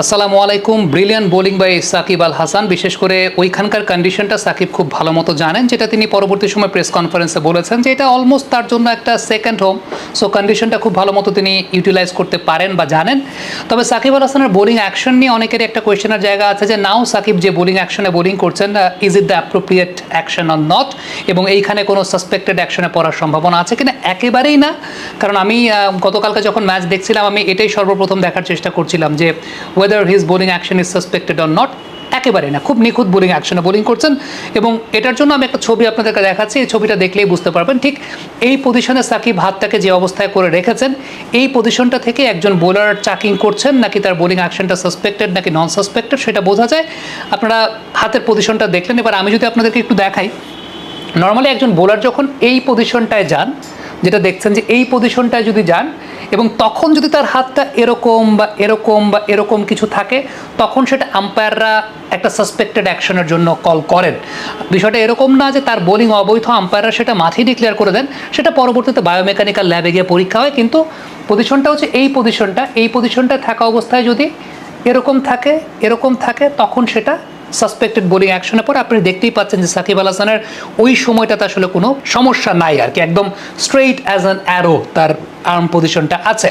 আসসালামু আলাইকুম। Brilliant bowling by Shakib Al Hasan বিশেষ করে ওইখানকার কন্ডিশনটা সাকিব খুব ভালো মতো জানেন, যেটা তিনি পরবর্তী সময় প্রেস কনফারেন্সে বলেছেন যে এটা অলমোস্ট তার জন্য একটা সেকেন্ড হোম সো কন্ডিশনটা খুব ভালো মতো তিনি ইউটিলাইজ করতে পারেন বা জানেন। তবে সাকিব আল হাসানের বোলিং অ্যাকশন নিয়ে অনেকেরই একটা কোয়েশ্চেনের জায়গা আছে যে নাও সাকিব যে বোলিং অ্যাকশনে বোলিং করছেন is it the appropriate action or not এবং এইখানে কোনো সাসপেক্টেড অ্যাকশনে পড়ার সম্ভাবনা আছে কিনা? একেবারেই না। কারণ আমি গতকালকে যখন ম্যাচ দেখছিলাম, আমি এটাই সর্বপ্রথম দেখার চেষ্টা করছিলাম যে whether his bowling action is suspected or not একেবারে না। খুব নিখুঁত বোলিং অ্যাকশনে বোলিং করছেন এবং এটার জন্য আমি একটা ছবি আপনাদেরকে দেখাচ্ছি, এই ছবিটা দেখলেই বুঝতে পারবেন। ঠিক এই পজিশনে সাকিব হাতটাকে যে অবস্থায় করে রেখেছেন, এই পজিশনটা থেকে একজন বোলার চাকিং করছেন, নাকি তার বোলিং অ্যাকশনটা সাসপেক্টেড নাকি নন সাসপেক্টেড সেটা বোঝা যায়। আপনারা হাতের পজিশনটা দেখলেন। এবার আমি যদি আপনাদেরকে একটু দেখাই নর্মালি একজন বোলার যখন এই পজিশনটায় যান, যেটা দেখছেন যে এই পজিশনটায় যদি যান এবং তখন যদি তার হাতটা এরকম বা এরকম বা এরকম কিছু থাকে, তখন সেটা আম্পায়াররা একটা সাসপেক্টেড অ্যাকশনের জন্য কল করেন। বিষয়টা এরকম না যে তার বোলিং অবৈধ আম্পায়াররা সেটা মাঠেই ডিক্লেয়ার করে দেন, সেটা পরবর্তীতে বায়োমেকানিক্যাল ল্যাবে গিয়ে পরীক্ষা হয়, কিন্তু পজিশনটা হচ্ছে এই পজিশনটা এই পজিশনটা থাকা অবস্থায় যদি এরকম থাকে এরকম থাকে, তখন সেটা সাসপেক্টেড বোলিং অ্যাকশনের পর আপনি দেখতেই পাচ্ছেন যে সাকিব আল হাসানের ওই সময়টাতে আসলে কোনো সমস্যা নাই আর কি, একদম স্ট্রেইট অ্যাজ অ্যান অ্যারো তার আর্ম পজিশনটা আছে।